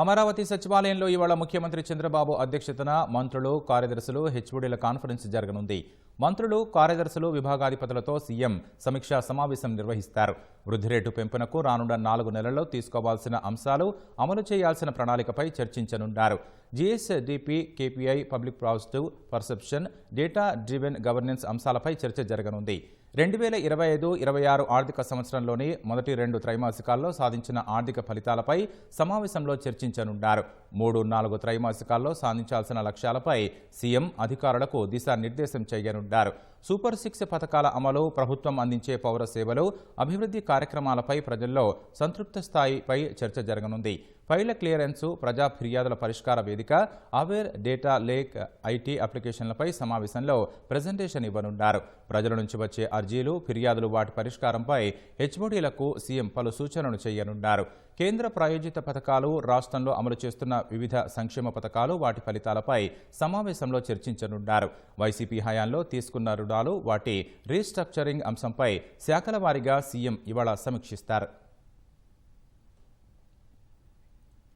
అమరావతి సచివాలయంలో ఇవాళ ముఖ్యమంత్రి చంద్రబాబు అధ్యక్షతన మంత్రులు కార్యదర్శులు హెచ్ఓడీల కాన్ఫరెన్స్ జరగనుంది. మంత్రులు కార్యదర్శులు విభాగాధిపతులతో సీఎం సమీక్షా సమావేశం నిర్వహిస్తారు. వృద్ధి రేటు పెంపునకు రానున్న నాలుగు నెలల్లో తీసుకోవాల్సిన అంశాలు అమలు చేయాల్సిన ప్రణాళికపై చర్చించనున్నారు. GSDP KPI public positive perception data driven governance అంశాలపై చర్చ జరగనుంది. రెండు వేల ఇరవై ఐదు ఇరవై ఆరు ఆర్థిక సంవత్సరంలోని మొదటి రెండు త్రైమాసికాల్లో సాధించిన ఆర్థిక ఫలితాలపై సమావేశంలో చర్చించనున్నారు. మూడు నాలుగు త్రైమాసికాల్లో సాధించాల్సిన లక్ష్యాలపై సీఎం అధికారులకు దిశానిర్దేశం చేయనున్నారు. సూపర్ సిక్స్ పథకాల అమలు ప్రభుత్వం అందించే పౌర సేవలు అభివృద్ధి కార్యక్రమాలపై ప్రజల్లో సంతృప్త స్థాయిపై చర్చ జరగనుంది. ఫైళ్ళ క్లియరెన్సు ప్రజా ఫిర్యాదుల పరిష్కార వేదిక అవేర్ డేటా లేక్ ఐటీ అప్లికేషన్లపై సమావేశంలో ప్రజెంటేషన్ ఇవ్వనున్నారు. ప్రజల నుంచి వచ్చే అర్జీలు ఫిర్యాదులు వాటి పరిష్కారంపై హెచ్ఓడీలకు సీఎం పలు సూచనలు చేయనున్నారు. కేంద్ర ప్రాయోజిత పథకాలు రాష్ట్రంలో అమలు చేస్తున్న వివిధ సంక్షేమ పథకాలు వాటి ఫలితాలపై సమావేశంలో చర్చించనున్నారు. వైసీపీ హయాంలో తీసుకున్న రుణాలు వాటి రీస్ట్రక్చరింగ్ అంశంపై శాఖల వారీగా సీఎం ఇవాళ సమీక్షిస్తారు.